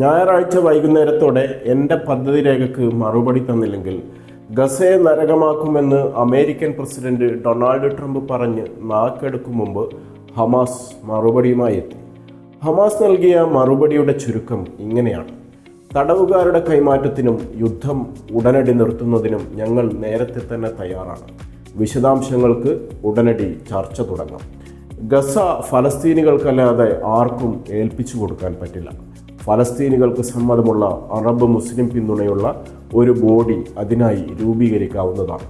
ഞായറാഴ്ച വൈകുന്നേരത്തോടെ എന്റെ പദ്ധതി രേഖയ്ക്ക് മറുപടി തന്നില്ലെങ്കിൽ ഗസയെ നരകമാക്കുമെന്ന് അമേരിക്കൻ പ്രസിഡന്റ് ഡൊണാൾഡ് ട്രംപ് പറഞ്ഞ് നാക്കെടുക്കും മുമ്പ് ഹമാസ് മറുപടിയുമായി എത്തി. ഹമാസ് നൽകിയ മറുപടിയുടെ ചുരുക്കം ഇങ്ങനെയാണ്. തടവുകാരുടെ കൈമാറ്റത്തിനും യുദ്ധം ഉടനടി നിർത്തുന്നതിനും ഞങ്ങൾ നേരത്തെ തന്നെ തയ്യാറാണ്. വിശദാംശങ്ങൾക്ക് ഉടനടി ചർച്ച തുടങ്ങാം. ഗസ ഫലസ്തീനികൾക്കല്ലാതെ ആർക്കും ഏൽപ്പിച്ചു കൊടുക്കാൻ പറ്റില്ല. ഫലസ്തീനികൾക്ക് സമ്മതമുള്ള അറബ് മുസ്ലിം പിന്തുണയുള്ള ഒരു ബോഡി അതിനായി രൂപീകരിക്കാവുന്നതാണ്.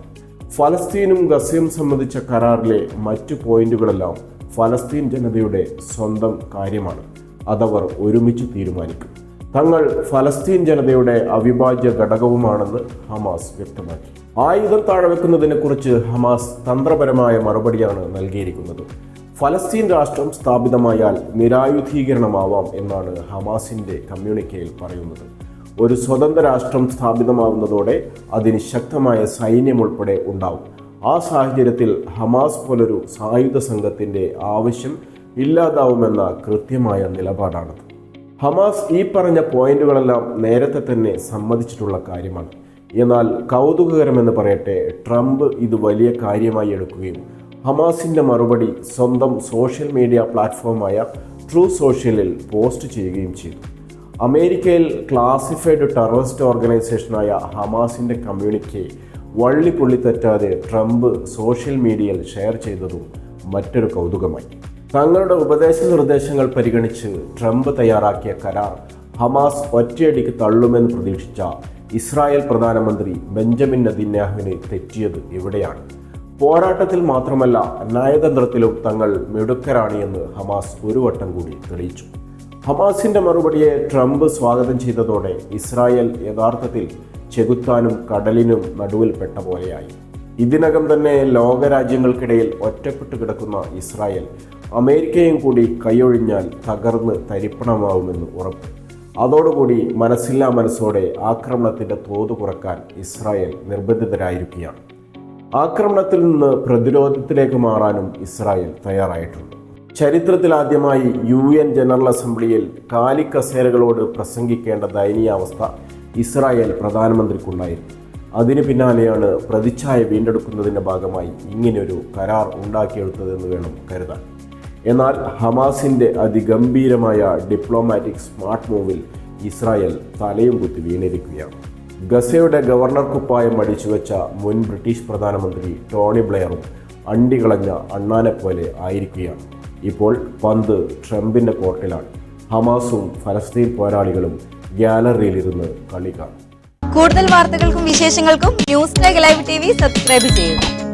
ഫലസ്തീനും ഗസയും സംബന്ധിച്ച കരാറിലെ മറ്റു പോയിന്റുകളെല്ലാം ഫലസ്തീൻ ജനതയുടെ സ്വന്തം കാര്യമാണ്. അതവർ ഒരുമിച്ച് തീരുമാനിക്കും. തങ്ങൾ ഫലസ്തീൻ ജനതയുടെ അവിഭാജ്യ ഘടകവുമാണെന്ന് ഹമാസ് വ്യക്തമാക്കി. ആയുധം താഴെ വെക്കുന്നതിനെക്കുറിച്ച് ഹമാസ് തന്ത്രപരമായ മറുപടിയാണ് നൽകിയിരിക്കുന്നത്. ഫലസ്തീൻ രാഷ്ട്രം സ്ഥാപിതമായാൽ നിരായുധീകരണമാവാം എന്നാണ് ഹമാസിന്റെ കമ്മ്യൂണിക്കയിൽ പറയുന്നത്. ഒരു സ്വതന്ത്ര രാഷ്ട്രം സ്ഥാപിതമാവുന്നതോടെ അതിന് ശക്തമായ സൈന്യം ഉൾപ്പെടെ ഉണ്ടാവും. ആ സാഹചര്യത്തിൽ ഹമാസ് പോലൊരു സായുധ സംഘത്തിന്റെ ആവശ്യം ഇല്ലാതാവുമെന്ന കൃത്യമായ നിലപാടാണത്. ഹമാസ് ഈ പറഞ്ഞ പോയിന്റുകളെല്ലാം നേരത്തെ തന്നെ സമ്മതിച്ചിട്ടുള്ള കാര്യമാണ്. എന്നാൽ കൗതുകകരമെന്ന് പറയട്ടെ ട്രംപ് ഇത് വലിയ കാര്യമായി എടുക്കുകയും ഹമാസിന്റെ മറുപടി സ്വന്തം സോഷ്യൽ മീഡിയ പ്ലാറ്റ്ഫോമായ ട്രൂ സോഷ്യലിൽ പോസ്റ്റ് ചെയ്യുകയും ചെയ്തു. അമേരിക്കയിൽ ക്ലാസിഫൈഡ് ടെററിസ്റ്റ് ഓർഗനൈസേഷനായ ഹമാസിന്റെ കമ്മ്യൂണിക്കെ വള്ളിപ്പുള്ളി തെറ്റാതെ ട്രംപ് സോഷ്യൽ മീഡിയയിൽ ഷെയർ ചെയ്തതും മറ്റൊരു കൗതുകമായി. തങ്ങളുടെ ഉപദേശ നിർദ്ദേശങ്ങൾ പരിഗണിച്ച് ട്രംപ് തയ്യാറാക്കിയ കരാർ ഹമാസ് ഒറ്റയടിക്ക് തള്ളുമെന്ന് പ്രതീക്ഷിച്ച ഇസ്രായേൽ പ്രധാനമന്ത്രി ബെഞ്ചമിൻ നദിന്യാഹുവിന് തെറ്റിയത് ഇവിടെയാണ് പോരാട്ടത്തിൽ മാത്രമല്ല നയതന്ത്രത്തിലും തങ്ങൾ മിടുക്കരാണ് എന്ന് ഹമാസ് ഒരു വട്ടം കൂടി തെളിയിച്ചു. ഹമാസിന്റെ മറുപടിയെ ട്രംപ് സ്വാഗതം ചെയ്തതോടെ ഇസ്രായേൽ യഥാർത്ഥത്തിൽ ചെകുത്താനും കടലിനും നടുവിൽ പെട്ട പോലെയായി. ഇതിനകം തന്നെ ലോകരാജ്യങ്ങൾക്കിടയിൽ ഒറ്റപ്പെട്ടു കിടക്കുന്ന ഇസ്രായേൽ അമേരിക്കയും കൂടി കൈയൊഴിഞ്ഞാൽ തകർന്ന് തരിപ്പണമാവുമെന്ന് ഉറപ്പ്. അതോടുകൂടി മനസ്സില്ലാ മനസ്സോടെ ആക്രമണത്തിന്റെ തോത് കുറയ്ക്കാൻ ഇസ്രായേൽ നിർബന്ധിതരായിരിക്കുകയാണ്. ആക്രമണത്തിൽ നിന്ന് പ്രതിരോധത്തിലേക്ക് മാറാനും ഇസ്രായേൽ തയ്യാറായിട്ടുണ്ട്. ചരിത്രത്തിലാദ്യമായി യു എൻ ജനറൽ അസംബ്ലിയിൽ കാലിക്കസേരകളോട് പ്രസംഗിക്കേണ്ട ദയനീയാവസ്ഥ ഇസ്രായേൽ പ്രധാനമന്ത്രിക്കുണ്ടായിരുന്നു. അതിന് പിന്നാലെയാണ് പ്രതിച്ഛായ വീണ്ടെടുക്കുന്നതിന്റെ ഭാഗമായി ഇങ്ങനെയൊരു കരാർ ഉണ്ടാക്കിയെടുത്തതെന്ന് വേണം കരുതാൻ. എന്നാൽ ഹമാസിന്റെ അതിഗംഭീരമായ ഡിപ്ലോമാറ്റിക് സ്മാർട്ട് മൂവിൽ ഇസ്രായേൽ തലയും കുത്തി വീണിരിക്കുകയാണ്. ഗസയുടെ ഗവർണർ കുപ്പായം അടിച്ചുവെച്ച മുൻ ബ്രിട്ടീഷ് പ്രധാനമന്ത്രി ടോണി ബ്ലെയറും അണ്ടികളഞ്ഞ അണ്ണാനെ പോലെ ആയിരിക്കുകയാണ്. ഇപ്പോൾ പന്ത് ട്രംപിന്റെ കോർട്ടിലാണ്. ഹമാസും ഫലസ്തീൻ പോരാളികളും ഗ്യാലറിയിലിരുന്ന് കളി കാണും. കൂടുതൽ വാർത്തകൾക്കും വിശേഷങ്ങൾക്കും news live T V subscribe ചെയ്യുക